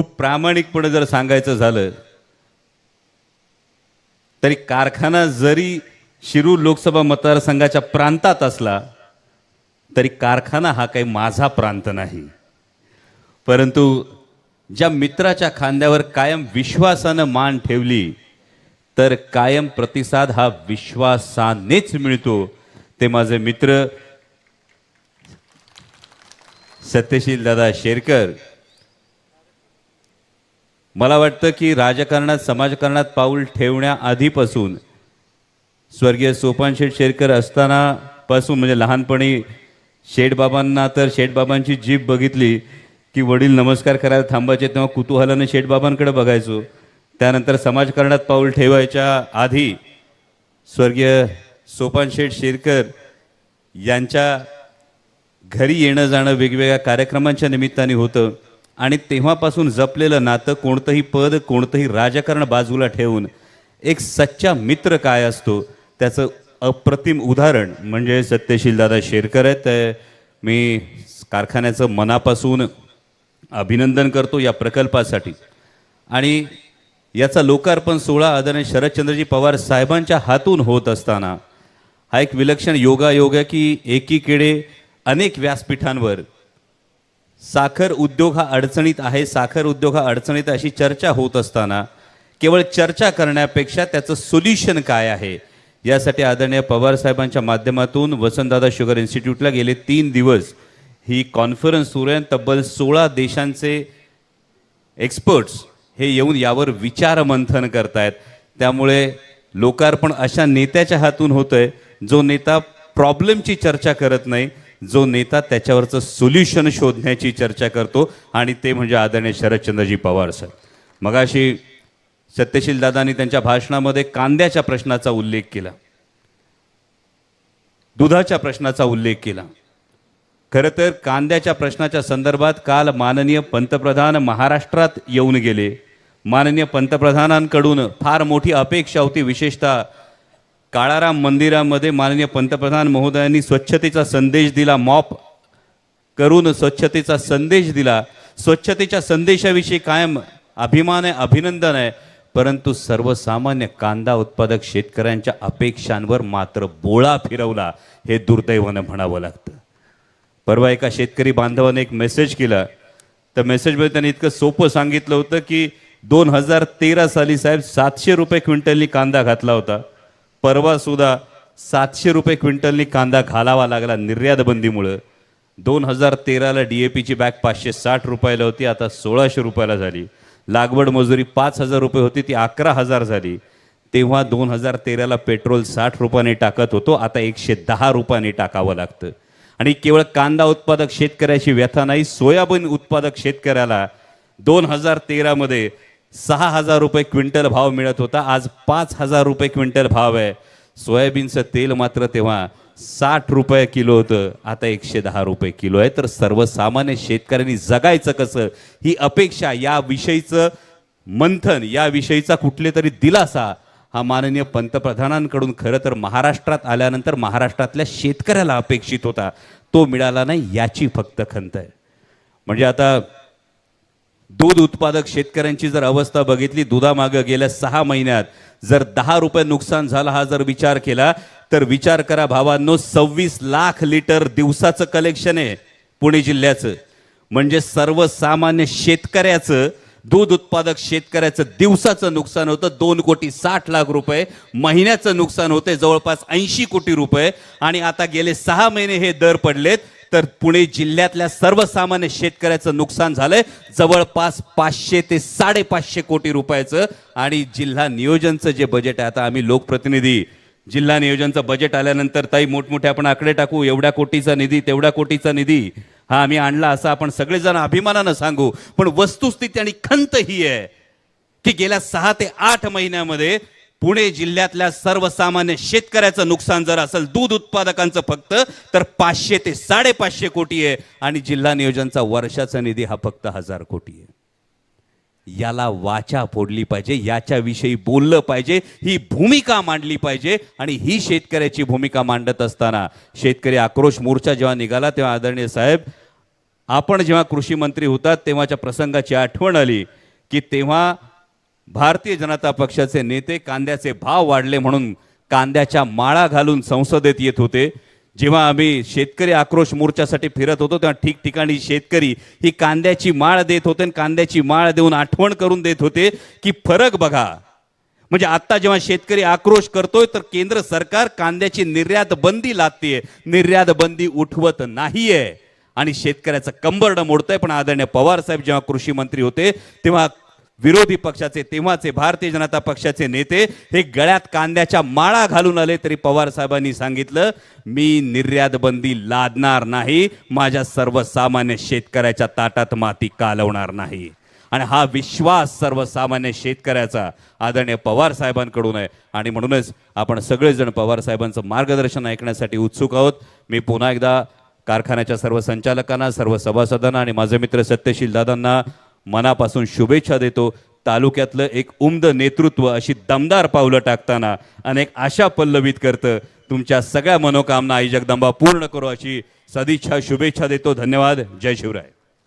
खूप प्रामाणिकपणे जर सांगायचं झालं तरी कारखाना जरी शिरूर लोकसभा मतदारसंघाच्या प्रांतात असला तरी कारखाना हा काही माझा प्रांत नाही. परंतु ज्या मित्राच्या खांद्यावर कायम विश्वासानं मान ठेवली तर कायम प्रतिसाद हा विश्वासानेच मिळतो. ते माझे मित्र सत्यशील दादा शेरकर मला वाटतं की राजकारणात समाजकारणात पाऊल ठेवण्याआधीपासून स्वर्गीय सोपान शेठ शेरकर असताना पासून म्हणजे लहानपणी शेठबाबांना तर शेठबाबांची जीभ बघितली की वडील नमस्कार करायला थांबायचे तेव्हा कुतूहलाने शेठबाबांकडे बघायचो. त्यानंतर समाजकारणात पाऊल ठेवायच्या आधी स्वर्गीय सोपान शेठ शेरकर यांच्या घरी येणं जाणं वेगवेगळ्या कार्यक्रमांच्या निमित्ताने होतं. आणि तेव्हापासून जपलेलं नातं कोणतंही पद कोणतंही राजकारण बाजूला ठेवून एक सच्चा मित्र काय असतो त्याचं अप्रतिम उदाहरण म्हणजे सत्यशील दादा शेरकर आहेत. ते मी कारखान्याचं मनापासून अभिनंदन करतो या प्रकल्पासाठी. आणि याचा लोकार्पण सोहळा आदरणीय शरदचंद्रजी पवार साहेबांच्या हातून होत असताना हा एक विलक्षण योगायोग आहे की एकीकडे अनेक व्यासपीठांवर साखर उद्योग हा अडचणीत आहे. साखर उद्योग हा अडचणीत अशी चर्चा होत असताना केवळ चर्चा करण्यापेक्षा त्याचं सोल्युशन काय आहे? यासाठी आदरणीय पवार साहेबांच्या माध्यमातून वसंतदादा शुगर इन्स्टिट्यूटला गेले तीन दिवस ही कॉन्फरन्स सुरू आहे तब्बल सोळा देशांचे एक्सपर्ट्स हे येऊन यावर विचारमंथन करत करतायत. त्यामुळे लोकार्पण अशा नेत्याच्या हातून होतं आहे जो नेता प्रॉब्लेमची चर्चा करत नाही जो नेता त्याच्यावरचं सोल्युशन शोधण्याची चर्चा करतो आणि ते म्हणजे आदरणीय शरदचंद्रजी पवार सर. मगाशी सत्यशील दादांनी त्यांच्या भाषणामध्ये कांद्याच्या प्रश्नाचा उल्लेख केला. दुधाच्या प्रश्नाचा उल्लेख केला. खरं तर कांद्याच्या प्रश्नाच्या संदर्भात काल माननीय पंतप्रधान महाराष्ट्रात येऊन गेले. माननीय पंतप्रधानांकडून फार मोठी अपेक्षा होती विशेषतः काळाराम मंदिरामध्ये माननीय पंतप्रधान महोदयांनी स्वच्छतेचा संदेश दिला मॉप करून स्वच्छतेचा संदेश दिला. स्वच्छतेच्या संदेशाविषयी कायम अभिमान आहे अभिनंदन आहे. परंतु सर्वसामान्य कांदा उत्पादक शेतकऱ्यांच्या अपेक्षांवर मात्र बोळा फिरवला हे दुर्दैवानं म्हणावं लागतं. परवा एका शेतकरी बांधवाने एक मेसेज केला. तर मेसेजमध्ये त्यांनी इतकं सोपं सांगितलं होतं की दोन हजार तेरा साली साहेब सातशे रुपये क्विंटलनी कांदा घातला होता. परवा सुद्धा सातशे रुपये क्विंटलनी कांदा घालावा लागला निर्यात बंदीमुळं दोन हजार तेराला डी ए पीची बॅग पाचशे साठ रुपयाला होती आता सोळाशे रुपयाला झाली. लागवड मजुरी पाच हजार रुपये होती ती अकरा हजार झाली. तेव्हा दोन हजार तेराला पेट्रोल साठ रुपयाने टाकत होतो आता एकशे दहा रुपयाने टाकावं लागतं. आणि केवळ कांदा उत्पादक शेतकऱ्याची व्यथा नाही सोयाबीन उत्पादक शेतकऱ्याला दोन हजार तेरामध्ये सहा हजार रुपये क्विंटल भाव मिळत होता. आज पाच हजार रुपये क्विंटल भाव आहे. सोयाबीनचं तेल मात्र तेव्हा साठ रुपये किलो होतं. आता एकशे दहा रुपये किलो आहे. तर सर्वसामान्य शेतकऱ्यांनी जगायचं कसं? ही अपेक्षा याविषयीचं मंथन याविषयीचा कुठले तरी दिलासा हा माननीय पंतप्रधानांकडून खरं तर महाराष्ट्रात आल्यानंतर महाराष्ट्रातल्या शेतकऱ्याला अपेक्षित होता. तो मिळाला नाही याची फक्त खंत आहे. म्हणजे आता दूध उत्पादक शेतकऱ्यांची जर अवस्था बघितली दुधामागं गेल्या सहा महिन्यात जर दहा रुपये नुकसान झाला हा जर विचार केला तर विचार करा भावांनो सव्वीस लाख लिटर दिवसाचं कलेक्शन आहे पुणे जिल्ह्याचं. म्हणजे सर्वसामान्य शेतकऱ्याचं दूध उत्पादक शेतकऱ्याचं दिवसाचं नुकसान होतं दोन कोटी साठ लाख रुपये. महिन्याचं नुकसान होते जवळपास ऐंशी कोटी रुपये. आणि आता गेले सहा महिने हे दर पडलेत तर पुणे जिल्ह्यातल्या सर्वसामान्य शेतकऱ्याचं नुकसान झालंय. जवळपास पाचशे ते साडेपाचशे कोटी रुपयाचं आणि जिल्हा नियोजनचं जे बजेट आहे आता आम्ही लोकप्रतिनिधी जिल्हा नियोजनचं बजेट आल्यानंतर ताई मोठमोठे आपण आकडे टाकू एवढ्या कोटीचा निधी तेवढ्या कोटीचा निधी हा आम्ही आणला असं आपण सगळेजण अभिमानानं सांगू. पण वस्तुस्थिती आणि खंत ही आहे की गेल्या सहा ते आठ महिन्यामध्ये पुणे जिल्ह्यातल्या सर्वसामान्य शेतकऱ्याचं नुकसान जर असेल दूध उत्पादकांचं फक्त तर पाचशे ते साडेपाचशे कोटी आहे. आणि जिल्हा नियोजनचा वर्षाचा निधी हा फक्त हजार कोटी आहे. याला वाचा फोडली पाहिजे याच्याविषयी बोललं पाहिजे ही भूमिका मांडली पाहिजे. आणि ही शेतकऱ्याची भूमिका मांडत असताना शेतकरी आक्रोश मोर्चा जेव्हा निघाला तेव्हा आदरणीय साहेब आपण जेव्हा कृषी मंत्री होतात तेव्हाच्या प्रसंगाची आठवण आली की तेव्हा भारतीय जनता पक्षाचे नेते कांद्याचे भाव वाढले म्हणून कांद्याच्या माळा घालून संसदेत येत होते. जेव्हा आम्ही शेतकरी आक्रोश मोर्चासाठी फिरत होतो तेव्हा ठिकठिकाणी शेतकरी ही कांद्याची माळ देत होते आणि कांद्याची माळ देऊन आठवण करून देत होते की फरक बघा. म्हणजे आता जेव्हा शेतकरी आक्रोश करतोय तर केंद्र सरकार कांद्याची निर्यात बंदी लादतेय. निर्यात बंदी उठवत नाहीये. आणि शेतकऱ्याचं कंबरडं मोडतंय. पण आदरणीय पवार साहेब जेव्हा कृषी मंत्री होते तेव्हा विरोधी पक्षाचे तेव्हाचे भारतीय जनता पक्षाचे नेते हे गळ्यात कांद्याच्या माळा घालून आले तरी पवार साहेबांनी सांगितलं मी निर्यात बंदी लादणार नाही माझ्या सर्वसामान्य शेतकऱ्याच्या ताटात माती कालवणार नाही. आणि हा विश्वास सर्वसामान्य शेतकऱ्याचा आदरणीय पवार साहेबांकडून आहे. आणि म्हणूनच आपण सगळेजण पवार साहेबांचं मार्गदर्शन ऐकण्यासाठी उत्सुक आहोत. मी पुन्हा एकदा कारखान्याच्या सर्व संचालकांना सर्व सभासदांना आणि माझे मित्र सत्यशील दादांना मनापासून शुभेच्छा देतो. तालुक्यातलं एक उमद नेतृत्व अशी दमदार पावलं टाकताना अनेक आशा पल्लवित करतं. तुमच्या सगळ्या मनोकामना आई जगदंबा पूर्ण करू अशी सदिच्छा शुभेच्छा देतो. धन्यवाद. जय शिवराय.